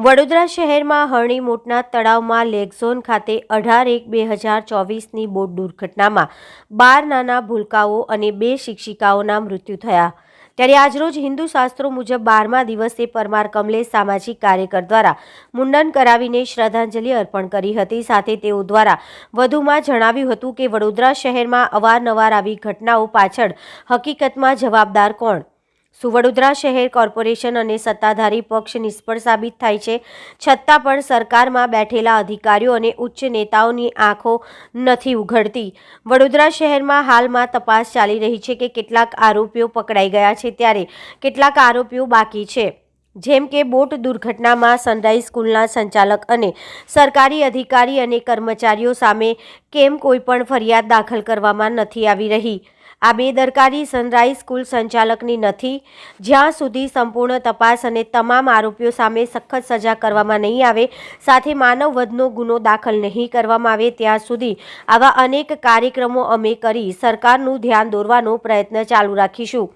વડોદરા શહેરમાં હરણીમોટના તળાવમાં લેગઝોન ખાતે અઢાર એક બે હજાર ચોવીસની બોટ દુર્ઘટનામાં બાર નાના ભૂલકાઓ અને બે શિક્ષિકાઓના મૃત્યુ થયા. ત્યારે આજરોજ હિન્દુ શાસ્ત્રો મુજબ બારમા દિવસે પરમાર કમલેશ સામાજિક કાર્યકર દ્વારા મુંડન કરાવીને શ્રદ્ધાંજલિ અર્પણ કરી હતી. સાથે તેઓ દ્વારા વધુમાં જણાવ્યું હતું કે વડોદરા શહેરમાં અવારનવાર આવી ઘટનાઓ પાછળ હકીકતમાં જવાબદાર કોણ? શું વડોદરા શહેર કોર્પોરેશન અને સત્તાધારી પક્ષ નિષ્ફળ સાબિત થાય છે. છતાં પણ સરકારમાં બેઠેલા અધિકારીઓ અને ઉચ્ચ નેતાઓની આંખો નથી ઉઘડતી. વડોદરા શહેરમાં હાલમાં તપાસ ચાલી રહી છે કે કેટલાક આરોપીઓ પકડાઈ ગયા છે ત્યારે કેટલાક આરોપીઓ બાકી છે. જેમ કે બોટ દુર્ઘટનામાં સનરાઈઝ સ્કૂલના સંચાલક અને સરકારી અધિકારી અને કર્મચારીઓ સામે કેમ કોઈ પણ ફરિયાદ દાખલ કરવામાં નથી આવી રહી? આ બેદરકારી સનરાઈઝ સ્કૂલ સંચાલકની નથી. જ્યાં સુધી સંપૂર્ણ તપાસ અને તમામ આરોપીઓ સામે સખત સજા કરવામાં નહીં આવે, સાથે માનવ વધનો ગુનો દાખલ નહીં કરવામાં આવે, ત્યાં સુધી આવા અનેક કાર્યક્રમો અમે કરી સરકારનું ધ્યાન દોરવાનો પ્રયત્ન ચાલુ રાખીશું.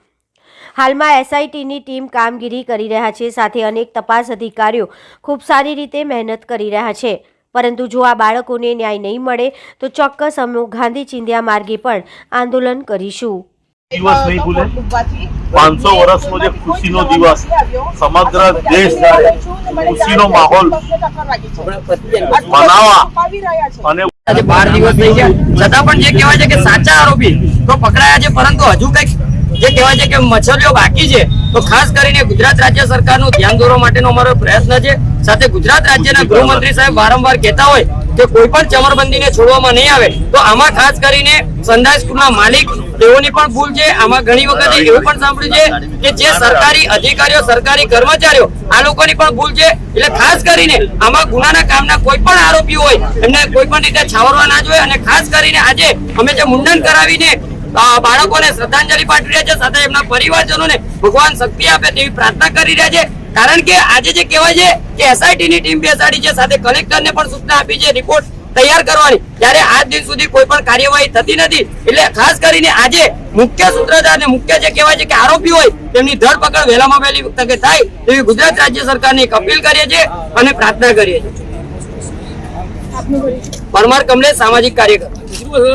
હાલમાં એસઆઈટીની ટીમ કામગીરી કરી રહ્યા છે, સાથે અનેક તપાસ અધિકારીઓ ખૂબ સારી રીતે મહેનત કરી રહ્યા છે. પરંતુ જો આ બાળકોને ન્યાય નહીં મળે તો ચોક્કસ અમે ગાંધી ચિંધ્યા માર્ગે પણ આંદોલન કરીશું. દિવસ નહીં ભૂલે. પાંચસો વર્ષનો જે ખુશીનો દિવસ સમગ્ર દેશ જાણે ખુશીનો માહોલ મનાવા. અને આજે બાર દિવસ થઈ ગયા. છતાં પણ જે કહેવાય છે કે સાચા આરોપી તો પકડાયા છે પરંતુ હજુ કંઈક જે કહેવાય છે કે મચ્છરીઓ બાકી છે તો ખાસ કરીને ગુજરાત રાજ્ય સરકારનું ધ્યાન દોરવા માટેનો અમારો પ્રયત્ન છે. સાથે ગુજરાત રાજ્યના ગૃહમંત્રી સાહેબ વારંવાર કહેતા હોય કે કોઈ પણ ચમરબંધીને છોડવામાં નહીં આવે તો આમાં ખાસ કરીને સંદાય સ્કૂલના માલિક તેઓની પણ ભૂલ છે. આમાં ઘણી વખત એવું પણ સાંભળ્યું છે કે જે સરકારી અધિકારીઓ સરકારી કર્મચારીઓ આ લોકોની પણ ભૂલ છે. એટલે ખાસ કરીને આમાં ગુનાના કામના કોઈ પણ આરોપી હોય એમને કોઈ પણ રીતે છાવરવા ના જોઈએ. અને ખાસ કરીને આજે અમે જે મુંડન કરાવીને બાળકોને શ્રદ્ધાંજલિ પાઠવી રહ્યા છે. સાથે એમના પરિવારજનોને ભગવાન શક્તિ આપે તેવી પ્રાર્થના કરી રહ્યા છે. કારણ કે આજે જે કહેવાય છે કે એસઆઈટી ની ટીમ બેસાડી છે. સાથે કલેક્ટરને પણ સૂચના આપી છે. રિપોર્ટ તૈયાર કરવાની. ત્યારે આજ દિન સુધી કોઈ પણ કાર્યવાહી થતી નથી. એટલે ખાસ કરીને આજે મુખ્ય સૂત્રધાર અને મુખ્ય જે કહેવાય છે કે આરોપી હોય, તેમની ધરપકડ વહેલામાં વહેલી તકે થાય તેવી ગુજરાત રાજ્ય સરકારને એક અપીલ કરીએ છીએ અને પ્રાર્થના કરીએ છીએ. પરમાર કમલેશ, સામાજિક કાર્યકર.